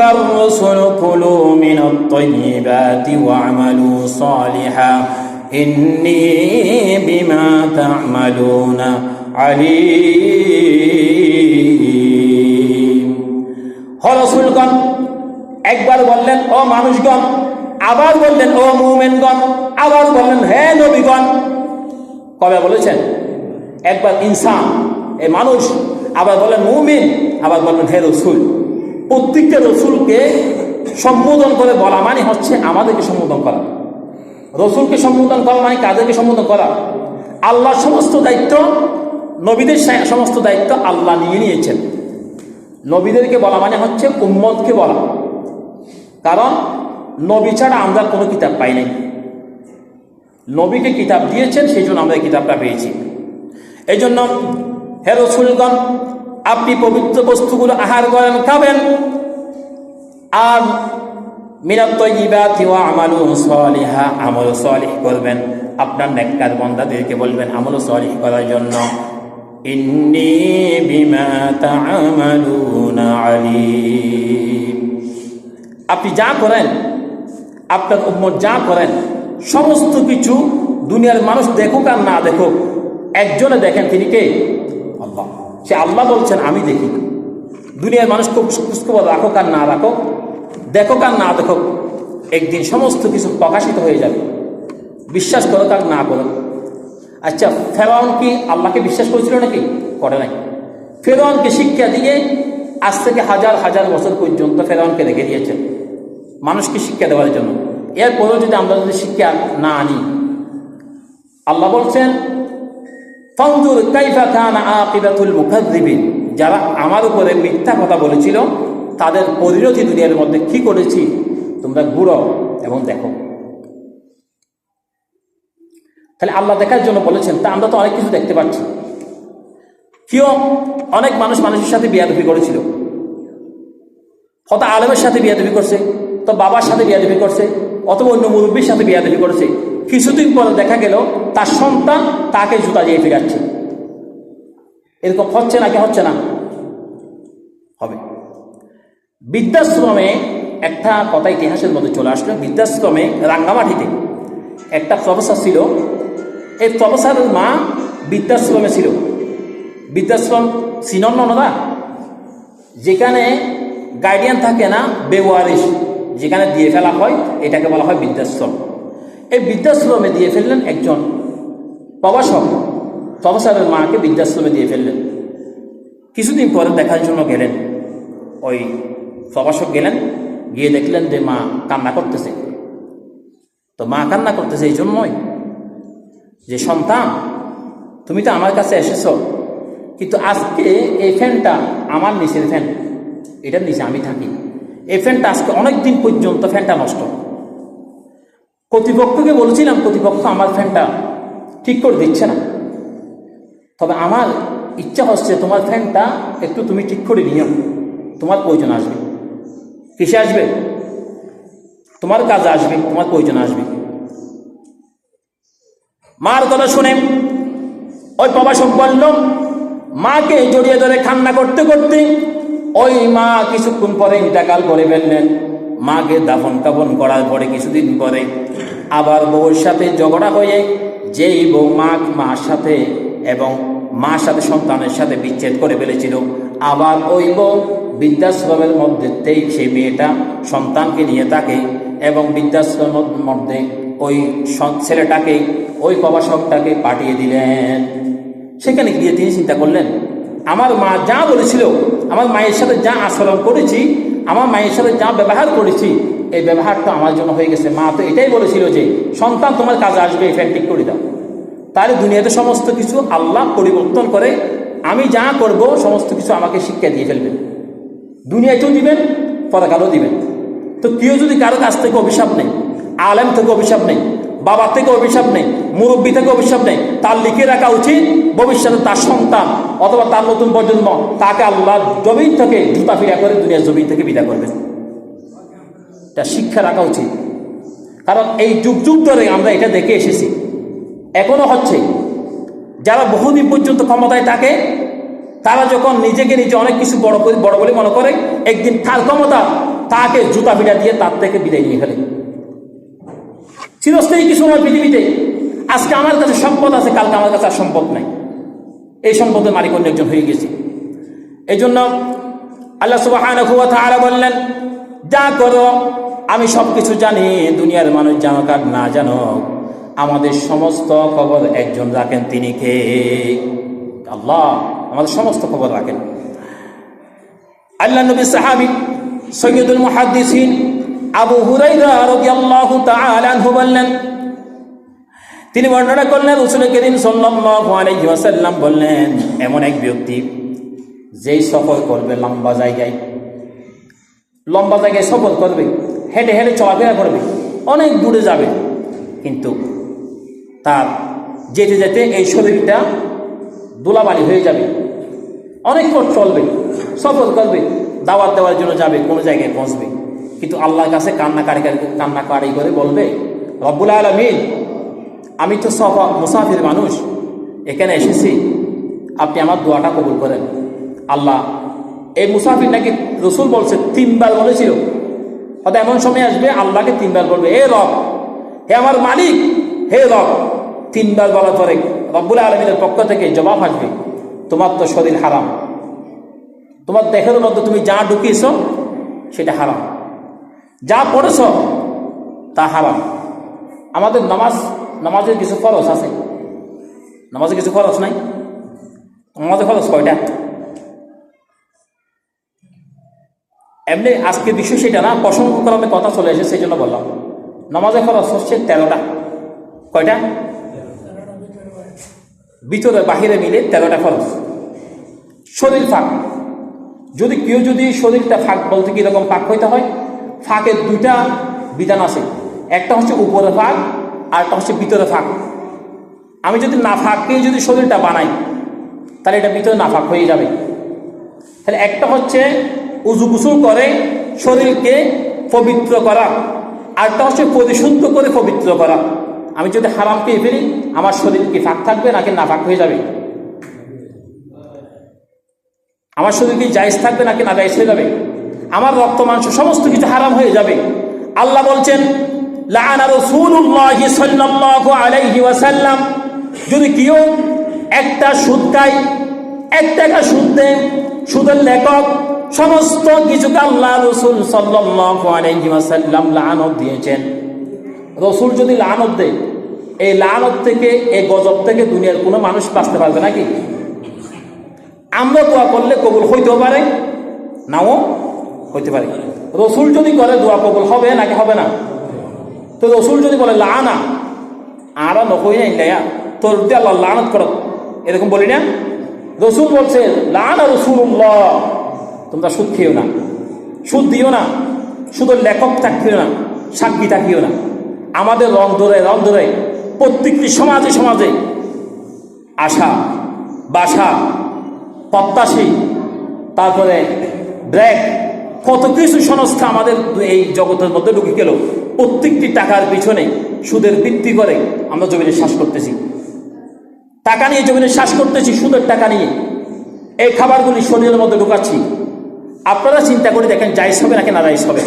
أيها الرسل كلوا من الطيبات واعملوا صالحا إني بما تعملون عليم হরসুলগণ একবার বললেন ও মানুষগণ আবার বললেন ও মুমেনগণ আবার বললেন হে নবীগণ কবে বলেছেন একবার ইনসান এ মানুষ আবার বলেন মুমিন আবার বললেন হে রসুল প্রত্যেকটা রসুলকে সম্বোধন করে বলা মানে হচ্ছে আমাদেরকে সম্বোধন করা। রসুলকে সম্বোধন করা মানে কাদেরকে সম্বোধন করা? আল্লাহর সমস্ত দায়িত্ব, নবীদের সমস্ত দায়িত্ব আল্লাহ নিয়ে নিয়েছেন। নবীদেরকে বলা মানে হচ্ছে উম্মতকে বলা। কারণ নবী ছাড়া আমরা কোনো কিতাব পাই নাই। নবীকে কিতাব দিয়েছেন, সেই জন্য আমরা কিতাবটা পেয়েছি। এই জন্য হে রসুলগণ আপনি পবিত্র বস্তুগুলো আহার করেন, খাবেন। আর করবেন। আপনার বলবেন করার জন্য আপনি যা করেন, আপনার উম্মত যা করেন, সমস্ত কিছু দুনিয়ার মানুষ দেখুক আর না দেখুক, একজনে দেখেন তিনি কে? আল্লাহ। সে আল্লাহ বলছেন, আমি দেখি দুনিয়ার মানুষ খুব খোঁজখবর রাখুক আর না রাখো দেখো কার না দেখুক, একদিন সমস্ত কিছু প্রকাশিত হয়ে যাবে। বিশ্বাস করো আর না করো আচ্ছা ফেরাউন কি আল্লাহকে বিশ্বাস করেছিল নাকি? করে নাই। ফেরাউনকে শিক্ষা দিয়ে আজ থেকে হাজার হাজার বছর পর্যন্ত ফেরাউনকে রেখে দিয়েছেন। মানুষকে শিক্ষা দেওয়ার জন্য। এরপরেও যদি আমরা যদি শিক্ষা না আনি, আল্লাহ বলছেন ফঞ্জুর কাইফা খান আকিবাতুল মুখাদ্দিবিন যারা আমার উপরে মিথ্যা কথা বলেছিল, তাদের পরিণতি দুনিয়ার মধ্যে কি করেছি? তোমরা ঘুরো এবং দেখো। তাহলে আল্লাহ দেখার জন্য বলেছেন, তা আমরা তো অনেক কিছু দেখতে পাচ্ছি। কেউ অনেক মানুষ মানুষের সাথে বিয়াদবি করেছিল। হয়তো আলমের সাথে বিয়াদবি করছে, তো বাবার সাথে বিয়াদবি করছে, অথবা অন্য মুরব্বীর সাথে বিয়াদবি করেছে। কিছুদিন পরে দেখা গেল, তার সন্তান তাকে জুতা দিয়ে ফিরাচ্ছে। এরকম হচ্ছে নাকি হচ্ছে না? হবে। বৃদ্ধাশ্রমে একটা কথা ইতিহাসের মধ্যে চলে আসলো। বৃদ্ধাশ্রমে রাঙ্গামাটিতে একটা প্রফেসর ছিল। এই প্রফেসরের মা বৃদ্ধাশ্রমে ছিল। বৃদ্ধাশ্রম সিনন ননদা? যেখানে গার্ডিয়ান থাকে না বেওয়ারিশ যেখানে দিয়ে ফেলা হয়, এটাকে বলা হয় বৃদ্ধাশ্রম। এই বৃদ্ধাশ্রমে দিয়ে ফেললেন একজন প্রবাসক প্রফেসরের মাকে বৃদ্ধাশ্রমে দিয়ে ফেললেন। কিছুদিন পরে দেখার জন্য গেলেন। ওই প্রবাসক গেলেন, গিয়ে দেখলেন যে মা কান্না করতেছে। তো মা কান্না করতেছে এই জন্যই যে, সন্তান, তুমি তো আমার কাছে এসেছ, কিন্তু আজকে এই ফ্যানটা আমার নিচের ফ্যান, এটার নিচে আমি থাকি। এই ফ্যানটা আজকে অনেক দিন পর্যন্ত ফ্যানটা নষ্ট। কর্তৃপক্ষকে বলেছিলাম, কর্তৃপক্ষ আমার ফ্যানটা ঠিক করে দিচ্ছে না। তবে আমার ইচ্ছা হচ্ছে তোমার ফ্যানটা একটু তুমি ঠিক করে নিও। তোমার প্রয়োজন আসবে। কিসে আসবে? তোমার কাজে আসবে, তোমার প্রয়োজন আসবে। মার কথা শুনে ওই প্রবাসক বলল, মাকে জড়িয়ে ধরে খান্না করতে করতে ওই মা কিছুক্ষণ পরে ইন্টাকাল করে ফেললেন। মাকে দাফন কাফন করার পরে কিছুদিন পরে আবার বউর সাথে ঝগড়া হয়ে যেই বউ মা মার সাথে এবং মার সাথে সন্তানের সাথে বিচ্ছেদ করে ফেলেছিল। আবার ওই বউ বৃদ্ধাশ্রমের মধ্যেতেই সেই মেয়েটা সন্তানকে নিয়ে থাকে এবং বৃদ্ধাশ্রমের মধ্যে ওই ছেলেটাকে, ওই প্রবাসকটাকে পাঠিয়ে দিলেন। সেখানে গিয়ে তিনি চিন্তা করলেন, আমার মা যা বলেছিল, আমার মায়ের সাথে যা আচরণ করেছি আমার মায়ের সাথে যা ব্যবহার করেছি, এই ব্যবহারটা আমার জন্য হয়ে গেছে। মা তো এটাই বলেছিল যে, সন্তান তোমার কাজে আসবে, এই ফ্যান ঠিক করে দাও। তাহলে দুনিয়াতে সমস্ত কিছু আল্লাহ পরিবর্তন করে, আমি যা করব, সমস্ত কিছু আমাকে শিক্ষা দিয়ে ফেলবেন। দুনিয়াতেও দিবেন পরকালও দিবেন। তো কেউ যদি কারও কাছ থেকে অভিশাপ নেই আলেম থেকে অভিশাপ নেই বাবা থেকে অভিশাপ নেই, মুরব্বী থেকে অভিশাপ নেই, তার লিখে রাখা উচিত ভবিষ্যতে তার সন্তান অথবা তার নতুন প্রজন্ম, তাকে আল্লাহ জমিন থেকে জুতা ফিরা করে দুনিয়ার জমিন থেকে বিদা করবেন এটা শিক্ষা রাখা উচিত। কারণ এই যুগ যুগ ধরে আমরা এটা দেখে এসেছি। এখনও হচ্ছে, যারা বহুদিন পর্যন্ত ক্ষমতায় থাকে, তারা যখন নিজেকে নিজে অনেক কিছু বড় বড় বলে মনে করে, একদিন তার ক্ষমতা তাকে জুতা পিটা দিয়ে তার থেকে বিদায় নিয়ে ফেলে। চিরস্থায়ী কিছু নয় পৃথিবীতে। আজকে আমার কাছে সম্পদ আছে, কালকে আমার কাছে আর সম্পদ নাই। এই সম্পদের মালিক অন্য একজন হয়ে গেছে। এই জন্য আল্লাহ সুবাহ বললেন, যা করো, আমি সব কিছু জানি, দুনিয়ার মানুষ জানো কার না জানো আমাদের সমস্ত খবর একজন রাখেন, তিনি কে? আল্লাহ, আমাদের সমস্ত খবর রাখেন। আল্লাহ নবী সাহাবি সৈয়দুল মুহাদ্দিসিন আবু হুরাইরা বললেন, তিনি বর্ণনা করলেন, রসুল করিম সাল্লাল্লাহু বললেন, এমন এক ব্যক্তি, যেই সফর করবে লম্বা জায়গায় লম্বা জায়গায় সফর করবে, হেঁটে হেঁটে চলাফেরা করবে, অনেক দূরে যাবে, কিন্তু তার যেতে যেতে এই শরীরটা দোলাবালি হয়ে যাবে, অনেক পথ চলবে, সফর করবে, দাওয়াত দেওয়ার জন্য যাবে, কোনো জায়গায় পৌঁছবে। কিন্তু আল্লাহর কাছে কান্নাকারি কান্নাকারি করে বলবে, রব্বুল আলমিন, আমি তো সব মুসাফির মানুষ, এখানে এসেছি। আপনি আমার দোয়াটা কবুল করেন। আল্লাহ, এই মুসাফির নাকি রসুল বলছে, তিনবার বলেছিল। হয়তো এমন সময় আসবে, আল্লাহকে তিনবার বলবে হে রব, হে আমার মালিক, হে রব। তিনবার বলার পরে রব্বুল আলমিনের পক্ষ থেকে জবাব আসবে, তোমার তো শরীর হারাম। তোমার দেহের মধ্যে তুমি যা ঢুকিয়েছ, সেটা হারাম। যা পড়েছ, তা হারাম। আমাদের নামাজ, নামাজের কিছু খরচ আছে। নামাজের কিছু খরচ নাই? নামাজের খরচ কয়টা? এমনি আজকে বিষয় সেটা না, প্রসঙ্গ ক্রমে কথা চলে এসে সেই জন্য বললাম। নামাজের খরচ হচ্ছে তেরোটা। কয়টা? ভিতরে বাহিরে মিলে তেরোটা খরচ শরীর ফাঁক। যদি কেউ যদি শরীরটা ফাঁক বলতে কীরকম ফাঁক হইতে হয়? ফাঁকের দুইটা বিধান আছে। একটা হচ্ছে উপরে ফাঁক, আর একটা হচ্ছে ভিতরে ফাঁক। আমি যদি না ফাঁককে যদি শরীরটা বানাই, তাহলে এটা ভিতরে না ফাঁক হয়ে যাবে। তাহলে একটা হচ্ছে উজু গুসুল করে শরীরকে পবিত্র করা আরটা হচ্ছে পরিশুদ্ধ করে পবিত্র করা। আমি যদি হারাম পেয়ে ফেলি, আমার শরীর কি ফাঁক থাকবে নাকি না ফাঁক হয়ে যাবে? আমার শরীর কি জায়জ থাকবে নাকি না জায়জ হয়ে যাবে? আমার রক্ত, মাংস সমস্ত কিছু হারাম হয়ে যাবে। আল্লাহ বলছেন যদি কেউ একটা সুদ খায় এক টাকা সুদ দেয় সুদের লেখক, সমস্ত কিছুকে আল্লাহ রসুল সাল্লাল্লাহু আলাইহি লানত দিয়েছেন। রসুল যদি লানত দেয়, এই লানত থেকে, এই গজব থেকে দুনিয়ার কোনো মানুষ বাঁচতে পারবে নাকি? আমরা দোয়া করলে কবুল হইতেও পারে, নাও হইতে পারে। রসুল যদি করে, দোয়া কবুল হবে নাকি হবে না? তো রসুল যদি বলে, লানা, আরা নকই না তোর দিয়ে আল্লাহ লানত করো। এরকম বলি না। রসুল বলছে, লানা রসুল্লাহ তোমরা সুদ খেও না, সুদ দিও না শুধু লেখক থাকিও না, সাক্ষী থাকিও না। আমাদের রং ধরে রং ধরে, প্রত্যেকটি সমাজে সমাজে আশা, বাসা, প্রত্যাশী, তারপরে ব্র্যাক কত কিছু সংস্থা আমাদের এই জগতের মধ্যে ঢুকে গেল। প্রত্যেকটি টাকার পিছনে সুদের ভিত্তি করে আমরা জমিনে শ্বাস করতেছি। টাকা নিয়ে জমিনে শ্বাস করতেছি, সুদের টাকা নিয়ে। এই খাবারগুলি শরীরের মধ্যে ঢুকাচ্ছি। আপনারা চিন্তা করে দেখেন, জায়জ হবে নাকি না জায়জ হবে?